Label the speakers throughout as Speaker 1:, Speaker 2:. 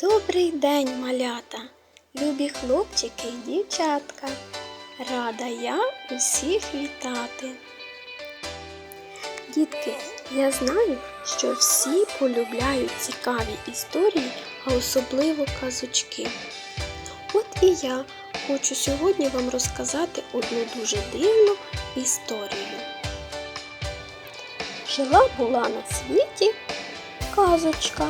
Speaker 1: Добрий день, малята, любі хлопчики і дівчатка. Рада я усіх вітати. Дітки, я знаю, що всі полюбляють цікаві історії, а особливо казочки. От і я хочу сьогодні вам розказати одну дуже дивну історію. Жила була на світі казочка.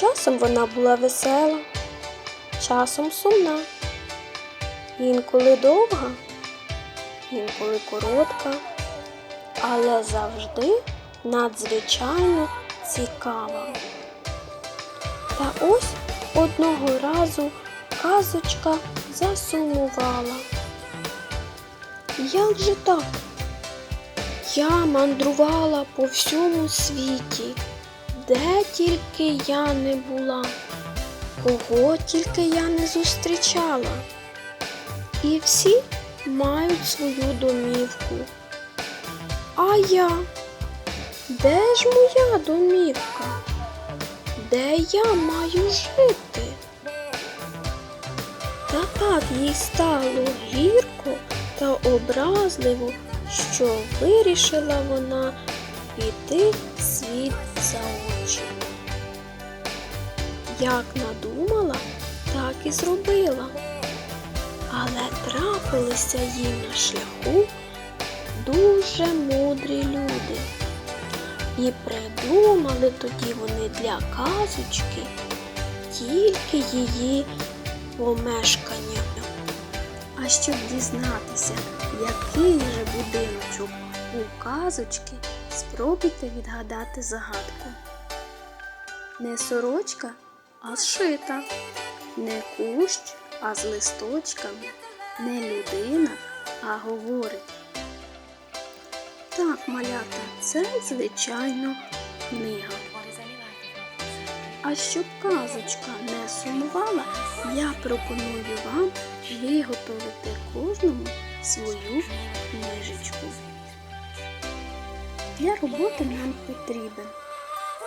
Speaker 1: Часом вона була весела, часом сумна, інколи довга, інколи коротка, але завжди надзвичайно цікава. Та ось одного разу казочка засумувала. Як же так? Я мандрувала по всьому світі де тільки я не була, кого тільки я не зустрічала. І всі мають свою домівку. А я? Де ж моя домівка? Де я маю жити? Та так їй стало гірко та образливо, що вирішила вона піти світ за очі. Як надумала, так і зробила. Але трапилися їй на шляху дуже мудрі люди. І придумали тоді вони для казочки тільки її помешкання. А щоб дізнатися, який же будиночок у казочки, спробуйте відгадати загадку. Не сорочка, а зшита, не кущ, а з листочками, не людина, а говорить. Так, малята, це звичайно книга. А щоб казочка не сумувала, я пропоную вам виготовити кожному свою книжечку. Для роботи нам потрібен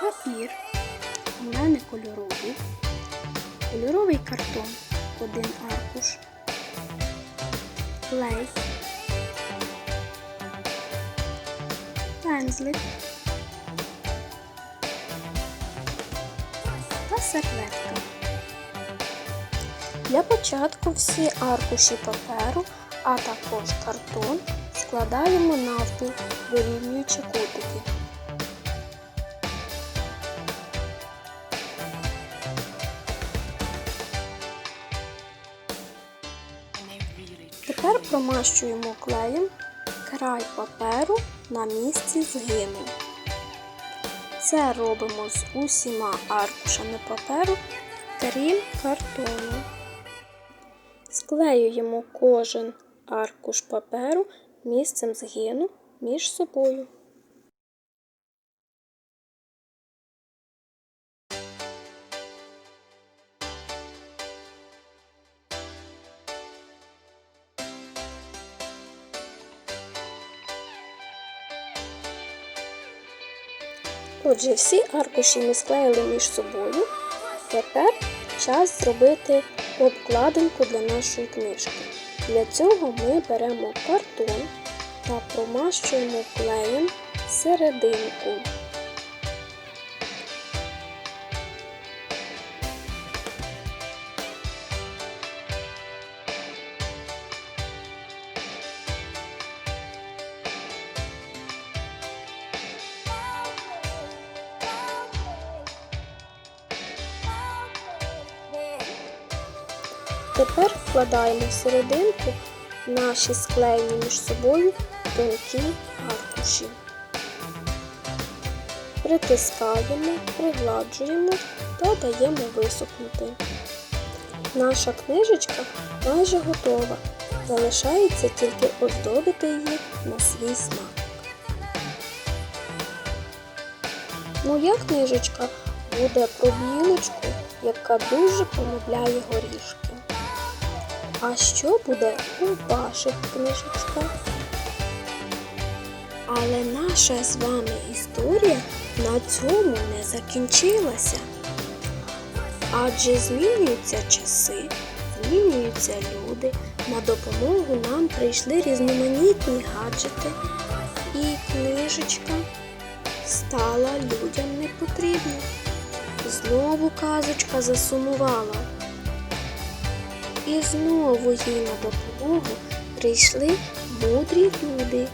Speaker 1: папір, у мене кольоровий, кольоровий картон, один аркуш, клей, пензлик та серветка. Для початку всі аркуші паперу, а також картон складаємо навпіл, вирівнюючи кутики. Тепер промащуємо клеєм край паперу на місці згину. Це робимо з усіма аркушами паперу, крім картону. Склеюємо кожен аркуш паперу місцем згину між собою. Отже, всі аркуші ми склеїли між собою. Тепер час зробити обкладинку для нашої книжки. Для цього ми беремо картон та промащуємо клеєм серединку. Тепер вкладаємо в серединку наші склеєні між собою тонкі аркуші. Притискаємо, пригладжуємо та даємо висохнути. Наша книжечка майже готова. Залишається тільки оздобити її на свій смак. Моя книжечка буде про білочку, яка дуже полюбляє горішки. А що буде у ваших книжечках? Але наша з вами історія на цьому не закінчилася. Адже змінюються часи, змінюються люди. На допомогу нам прийшли різноманітні гаджети, і книжечка стала людям непотрібна. Знову казочка засумувала. І знову їй на допомогу прийшли мудрі люди,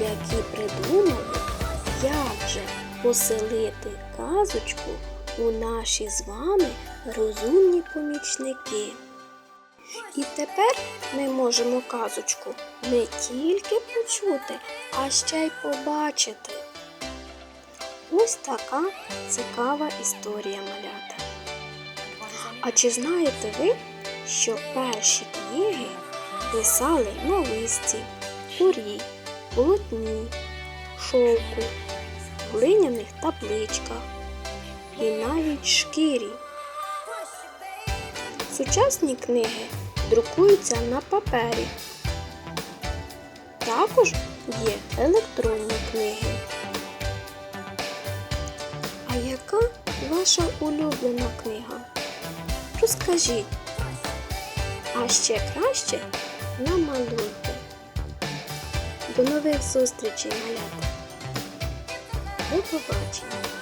Speaker 1: які придумали, як же поселити казочку у наші з вами розумні помічники. І тепер ми можемо казочку не тільки почути, а ще й побачити. Ось така цікава історія малята. А чи знаєте ви, що перші книги писали на листі, курі, полотні, шовку, глиняних табличках і навіть шкірі? Сучасні книги друкуються на папері. Також є електронні книги. А яка ваша улюблена книга? Розкажіть. А ще краще намалюйте. До нових зустрічей, малята. До побачення!